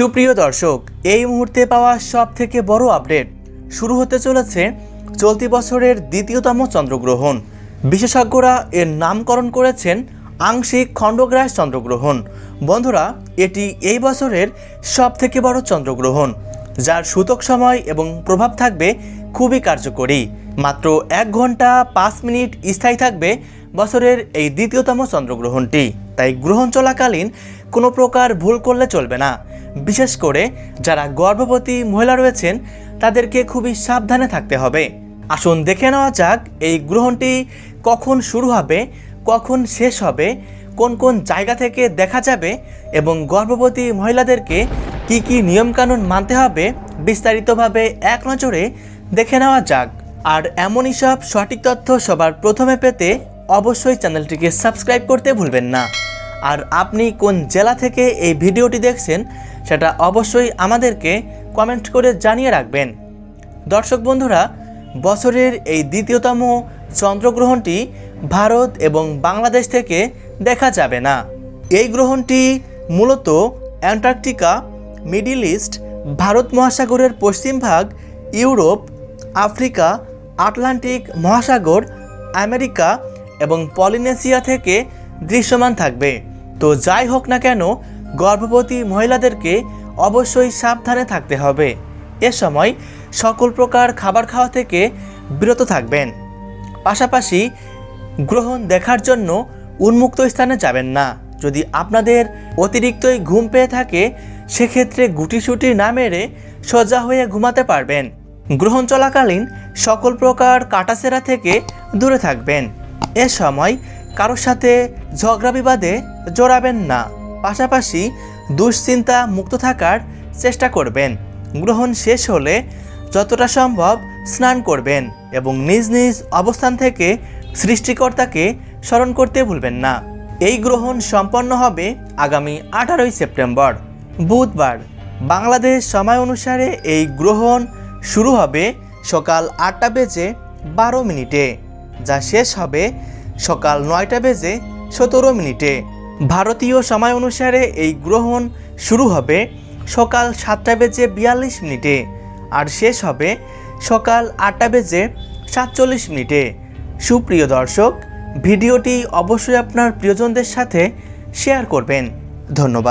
সুপ্রিয় দর্শক, এই মুহূর্তে পাওয়া সব থেকে বড় আপডেট। শুরু হতে চলেছে চলতি বছরের দ্বিতীয়তম চন্দ্রগ্রহণ। বিশেষজ্ঞরা এর নামকরণ করেছেন আংশিক খণ্ডগ্রাস চন্দ্রগ্রহণ। বন্ধুরা, এটি এই বছরের সব থেকে বড় চন্দ্রগ্রহণ, যার সূতক সময় এবং প্রভাব থাকবে খুবই কার্যকরী। মাত্র এক ঘণ্টা পাঁচ মিনিট স্থায়ী থাকবে বছরের এই দ্বিতীয়তম চন্দ্রগ্রহণটি। তাই গ্রহণ চলাকালীন কোনো প্রকার ভুল করলে চলবে না। বিশেষ করে যারা গর্ভবতী মহিলা রয়েছেন, তাদেরকে খুবই সাবধানে থাকতে হবে। আসুন দেখে নেওয়া যাক এই গ্রহণটি কখন শুরু হবে, কখন শেষ হবে, কোন কোন জায়গা থেকে দেখা যাবে এবং গর্ভবতী মহিলাদেরকে কি কি নিয়মকানুন মানতে হবে বিস্তারিতভাবে এক নজরে দেখে নেওয়া যাক। আর এমনই সব সঠিক তথ্য সবার প্রথমে পেতে অবশ্যই চ্যানেলটিকে সাবস্ক্রাইব করতে ভুলবেন না। আর আপনি কোন জেলা থেকে এই ভিডিওটি দেখছেন সেটা অবশ্যই আমাদেরকে কমেন্ট করে জানিয়ে রাখবেন। দর্শক বন্ধুরা, বছরের এই দ্বিতীয়তম চন্দ্রগ্রহণটি ভারত এবং বাংলাদেশ থেকে দেখা যাবে না। এই গ্রহণটি মূলত অ্যান্টার্কটিকা, মিডিল ইস্ট, ভারত মহাসাগরের পশ্চিম ভাগ, ইউরোপ, আফ্রিকা, আটলান্টিক মহাসাগর, আমেরিকা এবং পলিনেশিয়া থেকে দৃশ্যমান থাকবে। তো যাই হোক না কেন গর্ভবতী মহিলাদেরকে অবশ্যই সাবধানে থাকতে হবে। এ সময় সকল প্রকার খাবার খাওয়া থেকে বিরত থাকবেন। পাশাপাশি গ্রহণ দেখার জন্য উন্মুক্ত স্থানে যাবেন না। যদি আপনাদের অতিরিক্তই ঘুম পেয়ে থাকে, সেক্ষেত্রে গুটিসুটি না মেরে সোজা হয়ে ঘুমাতে পারবেন। গ্রহণ চলাকালীন সকল প্রকার কাটাছেরা থেকে দূরে থাকবেন। এ সময় কারোর সাথে ঝগড়া বিবাদে জড়াবেন না। পাশাপাশি দুশ্চিন্তা মুক্ত থাকার চেষ্টা করবেন। গ্রহণ শেষ হলে যতটা সম্ভব স্নান করবেন এবং নিজ নিজ অবস্থান থেকে সৃষ্টিকর্তাকে স্মরণ করতে ভুলবেন না। এই গ্রহণ সম্পন্ন হবে আগামী আঠারোই সেপ্টেম্বর। বুধবার, বাংলাদেশ সময় অনুসারে এই গ্রহণ শুরু হবে সকাল আটটা বেজে বারো মিনিটে, যা শেষ হবে সকাল নয়টা বেজে সতেরো মিনিটে। ভারতীয় সময় অনুসারে এই গ্রহণ শুরু হবে সকাল সাতটা বেজে বিয়াল্লিশ মিনিটে আর শেষ হবে সকাল আটটা বেজে সাতচল্লিশ মিনিটে। সুপ্রিয় দর্শক, ভিডিওটি অবশ্যই আপনার প্রিয়জনদের সাথে শেয়ার করবেন। ধন্যবাদ।